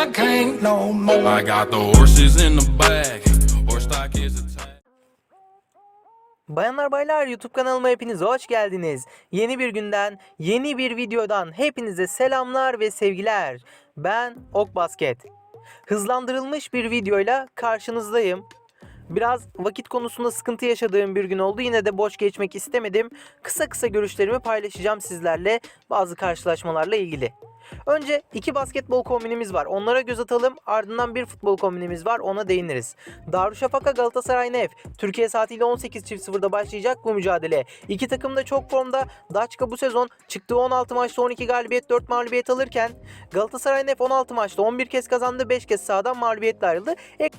I can't no more. I got the horses in the back. Horse stock is attached. Bayanlar baylar YouTube kanalıma hepiniz hoş geldiniz. Yeni bir günden, yeni bir videodan hepinize selamlar ve sevgiler. Ben Ok Basket. Hızlandırılmış bir videoyla karşınızdayım. Biraz vakit konusunda sıkıntı yaşadığım bir gün oldu. Yine de boş geçmek istemedim. Kısa kısa görüşlerimi paylaşacağım sizlerle bazı karşılaşmalarla ilgili. Önce iki basketbol kombinimiz var. Onlara göz atalım. Ardından bir futbol kombinimiz var. Ona değiniriz. Darüşşafaka Galatasaray Nef. Türkiye saatiyle 18.00'da başlayacak bu mücadele. İki takım da çok formda. Daçka bu sezon çıktığı 16 maçta 12 galibiyet 4 mağlubiyet alırken Galatasaray Nef 16 maçta 11 kez kazandı 5 kez sahadan mağlubiyetle ayrıldı. Ek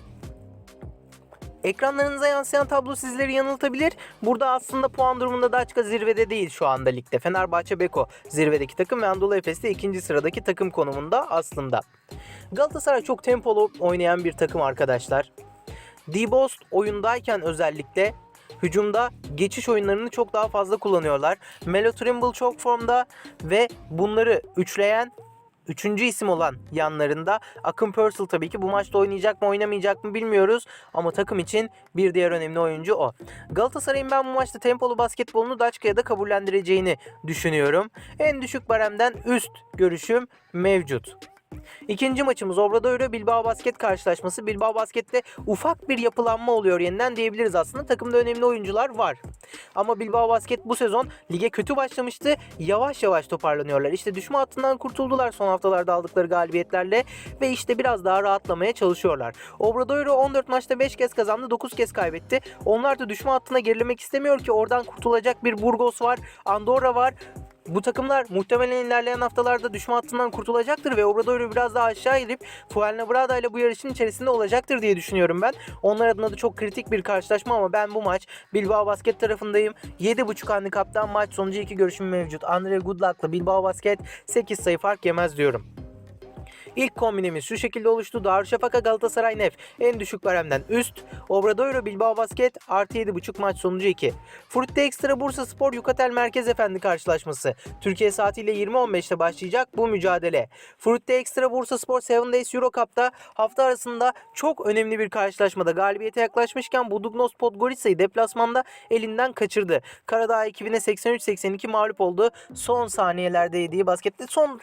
Ekranlarınıza yansıyan tablo sizleri yanıltabilir. Burada aslında puan durumunda Daçka zirvede değil şu anda ligde. Fenerbahçe Beko zirvedeki takım ve Anadolu Efes de ikinci sıradaki takım konumunda aslında. Galatasaray çok tempolu oynayan bir takım arkadaşlar. D-Bost oyundayken özellikle hücumda geçiş oyunlarını çok daha fazla kullanıyorlar. Melo Trimble çok formda ve bunları üçleyen Üçüncü isim olan yanlarında Akın Purcell tabii ki bu maçta oynayacak mı oynamayacak mı bilmiyoruz ama takım için bir diğer önemli oyuncu o. Galatasaray'ın ben bu maçta tempolu basketbolunu Daçka'ya da kabullendireceğini düşünüyorum. En düşük baremden üst görüşüm mevcut. İkinci maçımız Obradoiro Bilbao Basket karşılaşması. Bilbao Basket'te ufak bir yapılanma oluyor yeniden diyebiliriz aslında. Takımda önemli oyuncular var. Ama Bilbao Basket bu sezon lige kötü başlamıştı. Yavaş yavaş toparlanıyorlar. İşte düşme hattından kurtuldular son haftalarda aldıkları galibiyetlerle ve işte biraz daha rahatlamaya çalışıyorlar. Obradoiro 14 maçta 5 kez kazandı, 9 kez kaybetti. Onlar da düşme hattına gerilemek istemiyor ki oradan kurtulacak bir Burgos var, Andorra var. Bu takımlar muhtemelen ilerleyen haftalarda düşme hattından kurtulacaktır ve Obradoiro biraz daha aşağı inip Fuenlabrada ile bu yarışın içerisinde olacaktır diye düşünüyorum ben. Onlar adına da çok kritik bir karşılaşma ama ben bu maç Bilbao Basket tarafındayım. 7.5 handikaptan maç sonucu iki görüşüm mevcut. Andre Goodluck'la Bilbao Basket 8 sayı fark yemez diyorum. İlk kombinemiz şu şekilde oluştu. Darüşşafaka Galatasaray Nef en düşük baremden üst. Obradoiro Bilbao Basket artı 7.5 maç sonucu 2. Frutte Extra Bursa Spor Yukatel Merkez Efendi karşılaşması. Türkiye saatiyle 20.15'te başlayacak bu mücadele. Frutte Extra Bursa Spor 7 Days Euro Cup'ta hafta arasında çok önemli bir karşılaşmada galibiyete yaklaşmışken Budugnos Podgorica'yı deplasmanda elinden kaçırdı. Karadağ ekibine 83-82 mağlup oldu. Son saniyelerde yediği baskette son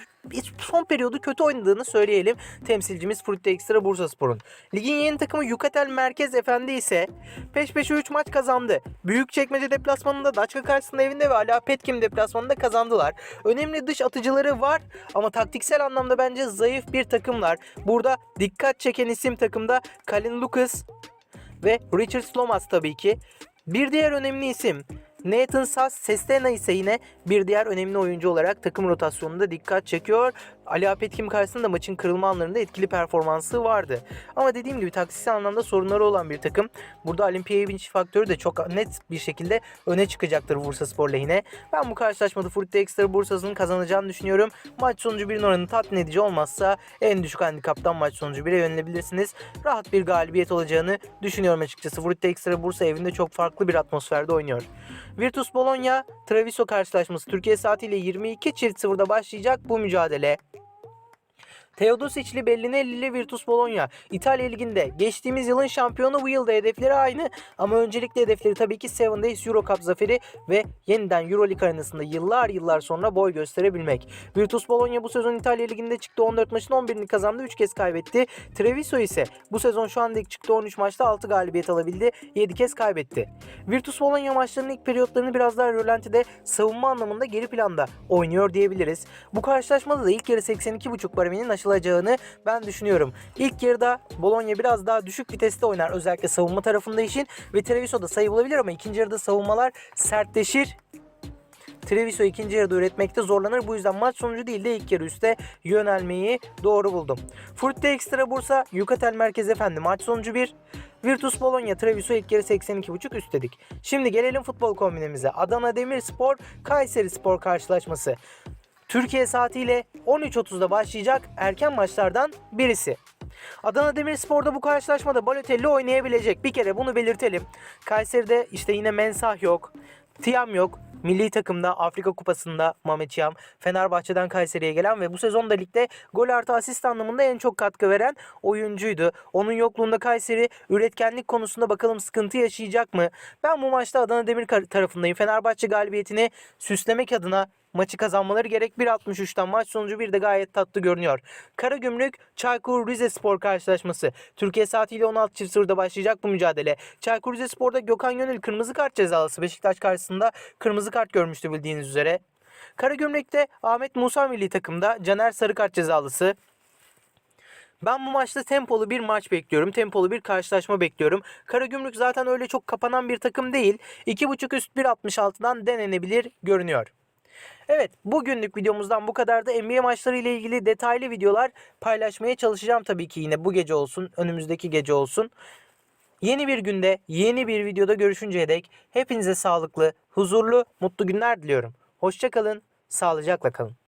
son periyodu kötü oynadığını söyleyelim. Temsilcimiz Frutte Extra Bursaspor'un. Ligin yeni takımı Yukatel Merkez Efendi ise peş peşe 3 maç kazandı. Büyükçekmece deplasmanında Daçka karşısında evinde ve Ala Petkim deplasmanında kazandılar. Önemli dış atıcıları var ama taktiksel anlamda bence zayıf bir takımlar. Burada dikkat çeken isim takımda Kalin Lucas ve Richard Slomas tabii ki. Bir diğer önemli isim Nathan Sass Sestena ise yine bir diğer önemli oyuncu olarak takım rotasyonunda dikkat çekiyor. Ali Apetkim karşısında maçın kırılma anlarında etkili performansı vardı. Ama dediğim gibi taktiksel anlamda sorunları olan bir takım. Burada Olimpiya faktörü de çok net bir şekilde öne çıkacaktır Bursa Spor lehine. Ben bu karşılaşmada Frutte Extra Bursa'sının kazanacağını düşünüyorum. Maç sonucu bir oranı tatmin edici olmazsa en düşük handikaptan maç sonucu 1'e yönelebilirsiniz. Rahat bir galibiyet olacağını düşünüyorum açıkçası. Frutte Extra Bursa evinde çok farklı bir atmosferde oynuyor. Virtus Bologna Treviso karşılaşması Türkiye saatiyle 22.00'da başlayacak bu mücadele. Teodosic'li Bellinelli'li Virtus Bologna İtalya Ligi'nde geçtiğimiz yılın şampiyonu bu yılda hedefleri aynı ama öncelikle hedefleri tabii ki Seven Days Euro Cup zaferi ve yeniden Euroleague arenasında yıllar yıllar sonra boy gösterebilmek. Virtus Bologna bu sezon İtalya Ligi'nde çıktı 14 maçın 11'ini kazandı 3 kez kaybetti. Treviso ise bu sezon şu anda ilk çıktı 13 maçta 6 galibiyet alabildi 7 kez kaybetti. Virtus Bologna maçlarının ilk periyotlarını biraz daha rölantide savunma anlamında geri planda oynuyor diyebiliriz. Bu karşılaşmada da ilk yarı 82.5 bareminin aşılacağını ben düşünüyorum. İlk yarıda Bologna biraz daha düşük viteste oynar özellikle savunma tarafında işin ve Treviso'da sayı bulabilir ama ikinci yarıda savunmalar sertleşir Treviso ikinci yarıda üretmekte zorlanır. Bu yüzden maç sonucu değil de ilk yarı üste yönelmeyi doğru buldum. Frutte Extra Bursa Yukatel Merkez Efendi maç sonucu 1. Virtus Bologna Treviso ilk yarı 82.5 üst dedik. Şimdi gelelim futbol kombinemize. Adana Demirspor Kayseri Spor karşılaşması. Türkiye saatiyle 13.30'da başlayacak erken maçlardan birisi. Adana Demirspor'da bu karşılaşmada Balotelli oynayabilecek. Bir kere bunu belirtelim. Kayseri'de işte yine Mensah yok. Tiam yok. milli takımda Afrika Kupası'nda Mehmet Yam, Fenerbahçe'den Kayseri'ye gelen ve bu sezonda ligde gol artı asist anlamında en çok katkı veren oyuncuydu. Onun yokluğunda Kayseri üretkenlik konusunda bakalım sıkıntı yaşayacak mı? Ben bu maçta Adana Demir tarafındayım. Fenerbahçe galibiyetini süslemek adına maçı kazanmaları gerek 1.63'ten maç sonucu bir de gayet tatlı görünüyor. Karagümrük Çaykur Rizespor karşılaşması. Türkiye saatiyle 16.00'da başlayacak bu mücadele. Çaykur Rizespor'da Gökhan Gönül kırmızı kart cezalısı. Beşiktaş karşısında kırmızı kart görmüştü bildiğiniz üzere. Karagümrük'te Ahmet Musa milli takımda Caner sarı kart cezalısı. Ben bu maçta tempolu bir maç bekliyorum. Tempolu bir karşılaşma bekliyorum. Karagümrük zaten öyle çok kapanan bir takım değil. 2.5 üst 1.66'dan denenebilir görünüyor. Evet bugünlük videomuzdan bu kadar da NBA maçları ile ilgili detaylı videolar paylaşmaya çalışacağım tabii ki yine bu gece olsun önümüzdeki gece olsun. Yeni bir günde yeni bir videoda görüşünceye dek hepinize sağlıklı, huzurlu, mutlu günler diliyorum. Hoşçakalın, sağlıcakla kalın.